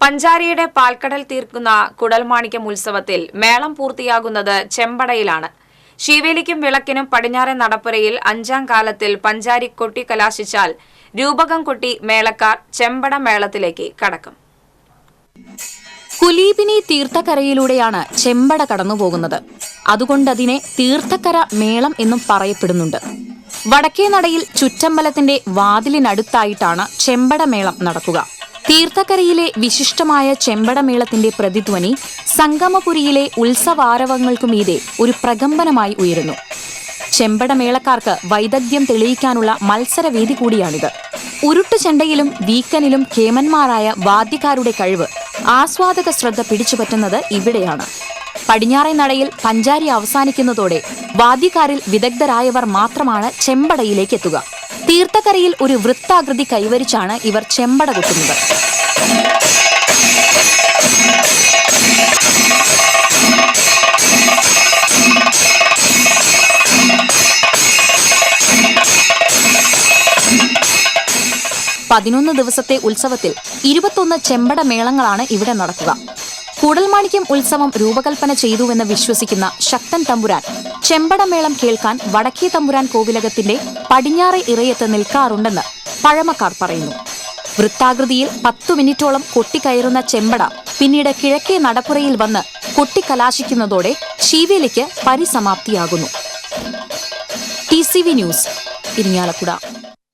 പഞ്ചാരിയുടെ പാൽക്കടൽ തീർക്കുന്ന കുടൽമാണിക്യം ഉത്സവത്തിൽ മേളം പൂർത്തിയാകുന്നത് ചെമ്പടയിലാണ്. ശീവേലിക്കും വിളക്കിനും പടിഞ്ഞാറൻ നടപ്പുരയിൽ അഞ്ചാം കാലത്തിൽ പഞ്ചാരി കൊട്ടി കലാശിച്ചാൽ രൂപകം കൊട്ടി മേളക്കാർ ചെമ്പട മേളത്തിലേക്ക് കടക്കും. കുലീപിനി തീർത്ഥക്കരയിലൂടെയാണ് ചെമ്പട കടന്നുപോകുന്നത്. അതുകൊണ്ടതിനെ തീർത്ഥക്കര മേളം എന്നും പറയപ്പെടുന്നുണ്ട്. വടക്കേ നടയിൽ ചുറ്റമ്പലത്തിന്റെ വാതിലിനടുത്തായിട്ടാണ് ചെമ്പട മേളം നടക്കുക. തീർത്ഥക്കരയിലെ വിശിഷ്ടമായ ചെമ്പടമേളത്തിന്റെ പ്രതിധ്വനി സംഗമപുരിയിലെ ഉത്സവാരവങ്ങൾക്കുമീതെ ഒരു പ്രകമ്പനമായി ഉയരുന്നു. ചെമ്പടമേളക്കാർക്ക് വൈദഗ്ധ്യം തെളിയിക്കാനുള്ള മത്സരവേദി കൂടിയാണിത്. ഉരുട്ടുചെണ്ടയിലും വീക്കനിലും കേമന്മാരായ വാദ്യക്കാരുടെ കഴിവ് ആസ്വാദക ശ്രദ്ധ പിടിച്ചുപറ്റുന്നത് ഇവിടെയാണ്. പടിഞ്ഞാറേ നടയിൽ പഞ്ചാരി അവസാനിക്കുന്നതോടെ വാദ്യക്കാരിൽ വിദഗ്ധരായവർ മാത്രമാണ് ചെമ്പടയിലേക്ക് എത്തുക തീർത്ഥക്കരയിൽ ഒരു വൃത്താകൃതി കൈവരിച്ചാണ് ഇവർ ചെമ്പട കൊട്ടുന്നത് പതിനൊന്ന് ദിവസത്തെ ഉത്സവത്തിൽ ഇരുപത്തൊന്ന് ചെമ്പട മേളങ്ങളാണ് ഇവിടെ നടക്കുക. കൂടൽമാണിക്യം ഉത്സവം രൂപകൽപ്പന ചെയ്തുവെന്ന് വിശ്വസിക്കുന്ന ശക്തൻ തമ്പുരാൻ ചെമ്പടമേളം കേൾക്കാൻ വടക്കേ തമ്പുരാൻ കോവിലകത്തിന്റെ പടിഞ്ഞാറെ ഇറയത്ത് നിൽക്കാറുണ്ടെന്ന് പഴമക്കാർ പറയുന്നു. വൃത്താകൃതിയിൽ പത്തു മിനിറ്റോളം കൊട്ടിക്കയറുന്ന ചെമ്പട പിന്നീട് കിഴക്കേ നടപ്പുറയിൽ വന്ന് കൊട്ടിക്കലാശിക്കുന്നതോടെ ശീവേലിക്ക് പരിസമാപ്തിയാകുന്നു. T C V news Irinjalakuda.